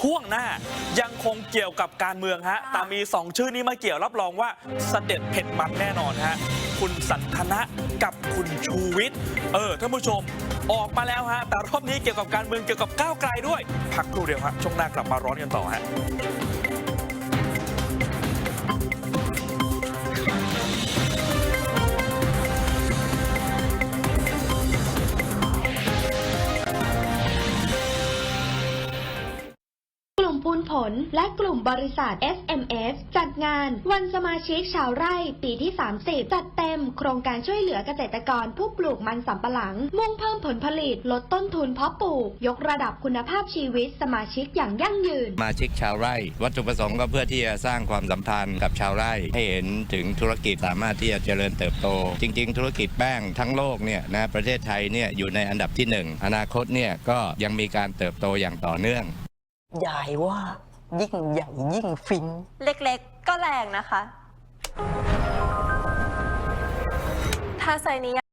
ช่วงหน้ายังคงเกี่ยวกับการเมืองฮะ แต่มี 2 ชื่อนี้มาเกี่ยวรับรองว่าเสด็จเผ็ดมันแน่นอนฮะ คุณสันทนะกับคุณชูวิทย์ เออท่านผู้ชมออกมาแล้วฮะ แต่รอบนี้เกี่ยวกับการเมืองเกี่ยวกับก้าวไกลด้วย พักครู่เดียวฮะ ช่วงหน้ากลับมาร้อนกันต่อฮะ กลุ่มพูนผล และกลุ่มบริษัท SMS จัดงานวันสมาชิกชาวไร่ปีที่ 30 จัดเต็มโครงการช่วยเหลือเกษตรกรผู้ปลูกมันสำปะหลัง มุ่งเพิ่มผลผลิตลดต้นทุนเพาะปลูก ยกระดับคุณภาพชีวิตสมาชิกอย่างยั่งยืน สมาชิกชาวไร่ วัตถุประสงค์ก็เพื่อที่จะสร้างความสัมพันธ์กับชาวไร่ ให้เห็นถึงธุรกิจสามารถที่จะเจริญเติบโต จริง ๆ ธุรกิจแป้งทั้งโลกเนี่ยนะประเทศไทยเนี่ยอยู่ในอันดับที่หนึ่งอนาคตเนี่ยก็ยังมีการเติบโตอย่างต่อเนื่อง ยายว่ายิ่งใหญ่ยิ่งฟิน เล็กๆ ก็แรงนะคะ ถ้าไซส์นี้